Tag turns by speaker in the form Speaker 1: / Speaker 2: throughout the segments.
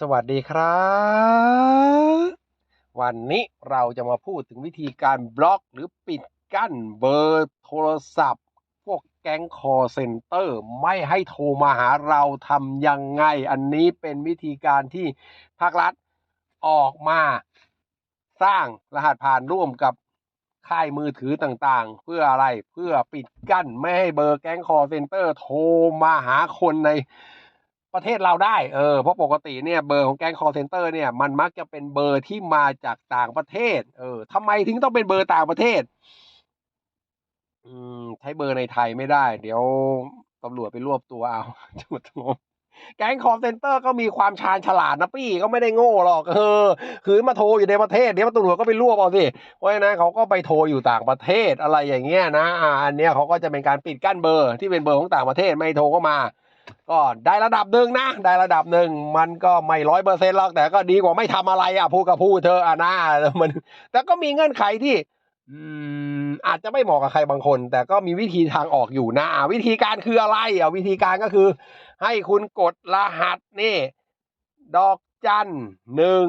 Speaker 1: สวัสดีครับ วันนี้เราจะมาพูดถึงวิธีการบล็อกหรือปิดกั้นเบอร์โทรศัพท์ พวกแก๊งคอเซ็นเตอร์ไม่ให้โทรมาหาเราทำยังไง อันนี้เป็นวิธีการที่ภาครัฐออกมา สร้างรหัสผ่านร่วมกับค่ายมือถือต่างๆ เพื่ออะไรเพื่อปิดกั้นไม่ให้เบอร์แก๊งคอเซ็นเตอร์โทรมาหาคนใน ประเทศเราได้เออเพราะปกติเนี่ยเบอร์ของแก๊ง call center เนี่ยมันมักจะเป็นเบอร์ที่มาจากต่างประเทศ เออทำไมถึงต้องเป็นเบอร์ต่างประเทศ อืมใช้เบอร์ในไทยไม่ได้ เดี๋ยวตำรวจไปรวบตัวเอาจุดงงแก๊ง call center ก็มีความชาญฉลาดนะพี่ก็ไม่ได้โง่หรอกเออคือมาโทรอยู่ในประเทศเดี๋ยวตำรวจก็ไปรวบเอาสิเพราะฉะนั้นเขาก็ไปโทรอยู่ต่างประเทศอะไรอย่างเงี้ยนะอ่าอันเนี้ยเขาก็จะเป็นการปิดกั้นเบอร์ที่เป็นเบอร์ของต่างประเทศไม่โทรเข้ามา ก็ได้ระดับหนึ่งนะ ได้ระดับหนึ่งมันก็ไม่ร้อยเปอร์เซ็นต์หรอกแต่ก็ดีกว่าไม่ทำอะไรอะพูดกับพูดเธออะนะมัน แต่ก็มีเงื่อนไขที่อืมอาจจะไม่เหมาะกับใครบางคน แต่ก็มีวิธีทางออกอยู่น่ะวิธีการคืออะไรอะวิธีการก็คือ ให้คุณกดรหัสนี่ ดอกจันหนึ่ง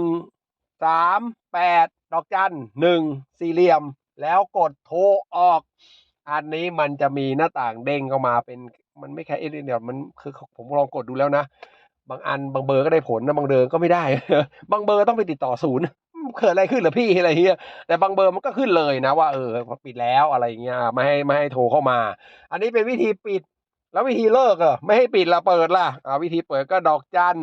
Speaker 1: สามแปดดอกจันหนึ่งสี่เหลี่ยม แล้วกดโทรออก อันนี้มันจะมีหน้าต่างเด้งเข้ามาเป็น มันไม่แค่เอเดียมันคือผมลองกดดูแล้วนะ บางอันบางเบอร์ก็ได้ผลนะบางเบอร์ก็ไม่ได้ บางเบอร์ต้องไปติดต่อศูนย์เกิดอะไรขึ้นหรอพี่อะไรเงี้ยแต่บางเบอร์มันก็ขึ้นเลยนะว่าเออปิดแล้วอะไรเงี้ยไม่ให้ไม่ให้โทรเข้ามา อันนี้เป็นวิธีปิด แล้ววิธีเลิกอะไม่ให้ปิดละเปิดล่ะอ่าวิธีเปิดก็ดอกจัน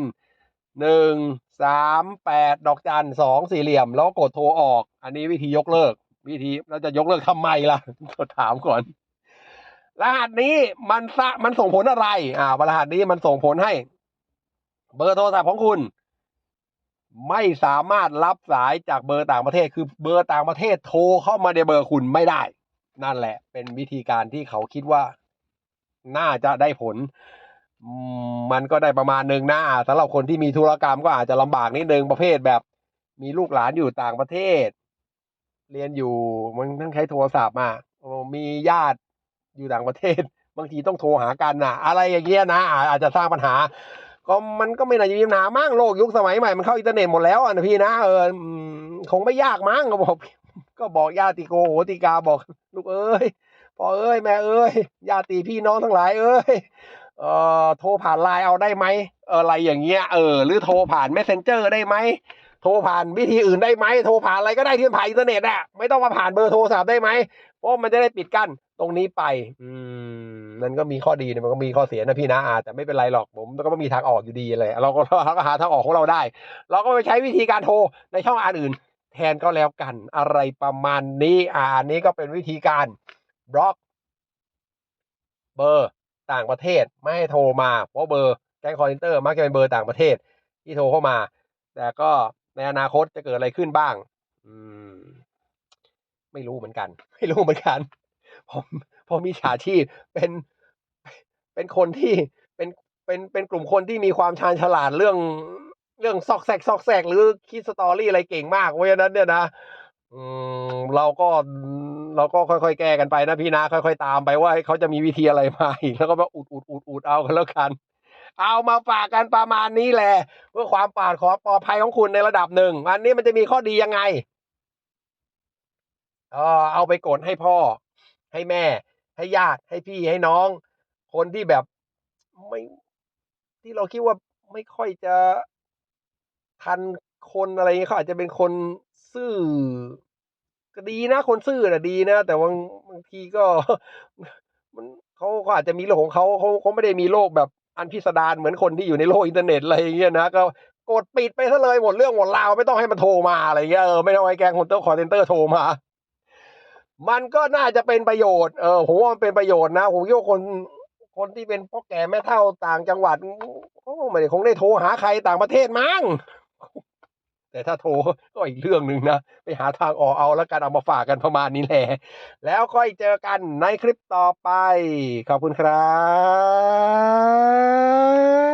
Speaker 1: หนึ่งสามแปดดอกจันสองสี่เหลี่ยม แล้วกดโทรออก อันนี้วิธียกเลิก วิธีเราจะยกเลิกทำไมล่ะถามก่อน รหัสนี้มันสะมันส่งผลอะไร อ่ารหัสนี้มันส่งผลให้ เบอร์โทรศัพท์ของคุณ ไม่สามารถรับสายจากเบอร์ต่างประเทศ คือเบอร์ต่างประเทศโทรเข้ามาในเบอร์คุณไม่ได้ นั่นแหละ เป็นวิธีการที่เขาคิดว่า น่าจะได้ผล มันก็ได้ประมาณหนึ่งนะอ่าสำหรับคนที่มีธุรกรรมก็อาจจะลำบากนิดนึงประเภทแบบ มีลูกหลานอยู่ต่างประเทศ เรียนอยู่มันต้องใช้โทรศัพท์มามีญาติ อยู่ต่างประเทศ บางทีต้องโทรหากันนะอะไรอย่างเงี้ยนะ อาจจะสร้างปัญหา ก็มันก็ไม่น่าจะมีปัญหามั่งโลกยุคสมัยใหม่มันเข้าอินเทอร์เน็ตหมดแล้วอะนะพี่นะเออคงไม่ยากมั้งก็บอก ก็บอกญาติโกโหติกาบอก ลูกเอ้ยพ่อเอ้ยแม่เอ้ยญาติพี่น้องทั้งหลายเอ้ยเอ่อโทรผ่านไลน์เอาได้ไหมอออะไรอย่างเงี้ยเออหรือโทรผ่าน messenger ได้ไหม โทรผ่านวิธีอื่นได้ไหมโทรผ่านอะไรก็ได้ที่มันผ่านอินเทอร์เน็ตอะไม่ต้องมาผ่านเบอร์โทรศัพท์ได้ไหมเพราะมันจะได้ปิดกั้นตรงนี้ไป อืมมันก็มีข้อดีมันก็มีข้อเสียนะพี่นะอาแต่ไม่เป็นไรหรอกผมก็มีทางออกอยู่ดีเลยเราก็เราก็หาทางออกของเราได้ เราก็ไปใช้วิธีการโทรในช่องอันอื่น แทนก็แล้วกันอะไรประมาณนี้อ่านนี้ก็เป็นวิธีการบล็อก เบอร์ต่างประเทศไม่ให้โทรมาเพราะเบอร์แก๊งคอร์เซนเตอร์มักจะเป็นเบอร์ต่างประเทศที่โทรเข้ามา แต่ก็ ในอนาคตจะเกิดอะไรขึ้นบ้าง อืม ไม่รู้เหมือนกัน ไม่รู้เหมือนกัน ผมผมมีฉาชีพเป็นเป็นคนที่เป็นเป็นเป็นกลุ่มคนที่มีความชาญฉลาดเรื่องเรื่องซอกแซกซอกแซกหรือคิดสตอรี่อะไรเก่งมากเพราะฉะนั้นเนี่ยนะอืมเราก็เราก็ค่อยๆ แก้กันไปนะพี่นะค่อย ๆ ตามไปว่าเขาจะมีวิธีอะไรมาอีกแล้วก็มาอุดอุดอุดอุดเอากันแล้วกัน เอามาฝากกันประมาณนี้แหละเพื่อความปลอดขอปลอดภัยของคุณในระดับหนึ่งอันนี้มันจะมีข้อดียังไงเออเอาไปกดให้พ่อ ให้แม่ ให้ญาติให้พี่ให้น้อง คนที่แบบไม่ที่เราคิดว่าไม่ค่อยจะทันคนอะไรเงี้ยเขาอาจจะเป็นคนซื่อก็ดีนะ คนซื่อน่ะดีนะ แต่บางบางทีก็ มันเขาเขาอาจจะมีโลกของเขาเขาเขาไม่ได้มีโลกแบบ อันพิสดารเหมือนคนที่อยู่ในโลกอินเทอร์เน็ตอะไรอย่างเงี้ยนะก็กดปิดไปซะเลยหมดเรื่องหมดราวไม่ต้องให้มันโทรมาอะไรเงี้ยเออไม่ต้องให้แกงคอนเตอร์คอเซนเตอร์โทรมา มันก็น่าจะเป็นประโยชน์เออผมว่ามันเป็นประโยชน์นะผมโยกคนคนที่เป็นพ่อแก่แม่เฒ่าต่างจังหวัดเขาก็ไม่ได้คงได้โทรหาใครต่างประเทศมั้ง แต่ถ้าโทรก็อีกเรื่องหนึ่งนะ ไปหาทางออกเอาแล้วกันเอามาฝากกันประมาณนี้แหละ แล้วค่อยเจอกันในคลิปต่อไป ขอบคุณครับ